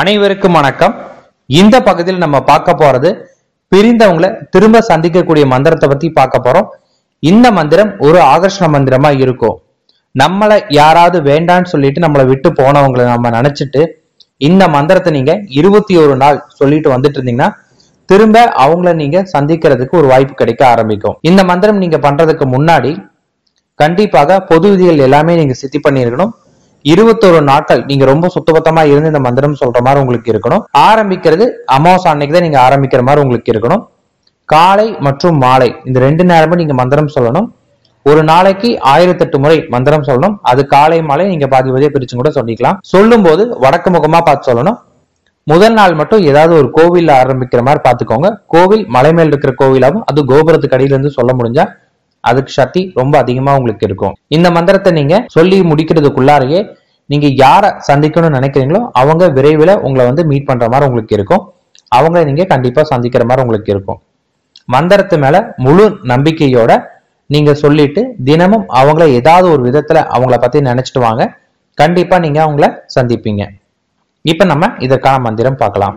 அனைவருக்கும் வணக்கம். இந்த பகுதியில் நம்ம பார்க்க போறது பிரிந்தவங்களை திரும்ப சந்திக்கக்கூடிய மந்திரத்தை பத்தி பார்க்க போறோம். இந்த மந்திரம் ஒரு ஆகர்ஷண மந்திரமா இருக்கும். நம்மளை யாராவது வேண்டான்னு சொல்லிட்டு நம்மளை விட்டு போனவங்களை நம்ம நினைச்சிட்டு இந்த மந்திரத்தை நீங்க இருபத்தி ஒரு நாள் சொல்லிட்டு வந்துட்டு இருந்தீங்கன்னா திரும்ப அவங்கள நீங்க சந்திக்கிறதுக்கு ஒரு வாய்ப்பு கிடைக்க ஆரம்பிக்கும். இந்த மந்திரம் நீங்க பண்றதுக்கு முன்னாடி கண்டிப்பாக பொது விதிகள் எல்லாமே நீங்க சித்தி பண்ணியிருக்கணும். இருபத்தொரு நாட்கள் நீங்க ரொம்ப சுத்தபத்தமா இருந்து இந்த மந்திரம் சொல்ற மாதிரி உங்களுக்கு இருக்கணும். ஆரம்பிக்கிறது அமாவாசை அன்னைக்கு தான் நீங்க ஆரம்பிக்கிற மாதிரி உங்களுக்கு இருக்கணும். காலை மற்றும் மாலை இந்த ரெண்டு நேரமும் நீங்க மந்திரம் சொல்லணும். ஒரு நாளைக்கு ஆயிரத்தெட்டு முறை மந்திரம் சொல்லணும். அது காலை மாலை நீங்க பாதி பாதியா பிரிச்சு கூட சொல்லிக்கலாம். சொல்லும் போது வடக்கு முகமா பார்த்து சொல்லணும். முதல் நாள் மட்டும் ஏதாவது ஒரு கோவில்ல ஆரம்பிக்கிற மாதிரி பாத்துக்கோங்க கோவில் மலை மேல் இருக்கிற கோவிலாகவும் அது கோபுரத்துக்கு அடியில இருந்து சொல்ல முடிஞ்சா அதுக்கு சக்தி ரொம்ப அதிகமா உங்களுக்கு இருக்கும். இந்த மந்திரத்தை நீங்க சொல்லி முடிக்கிறதுக்குள்ளாரையே நீங்க யாரை சந்திக்கணும்னு நினைக்கிறீங்களோ அவங்க விரைவில் உங்களை வந்து மீட் பண்ற மாதிரி உங்களுக்கு இருக்கும். அவங்கள நீங்க கண்டிப்பா சந்திக்கிற மாதிரி உங்களுக்கு இருக்கும். மந்திரத்து மேல முழு நம்பிக்கையோட நீங்க சொல்லிட்டு தினமும் அவங்கள ஏதாவது ஒரு விதத்துல அவங்கள பத்தி நினைச்சிட்டு வாங்க. கண்டிப்பா நீங்க அவங்கள சந்திப்பீங்க. இப்ப நம்ம இதற்கான மந்திரம் பார்க்கலாம்.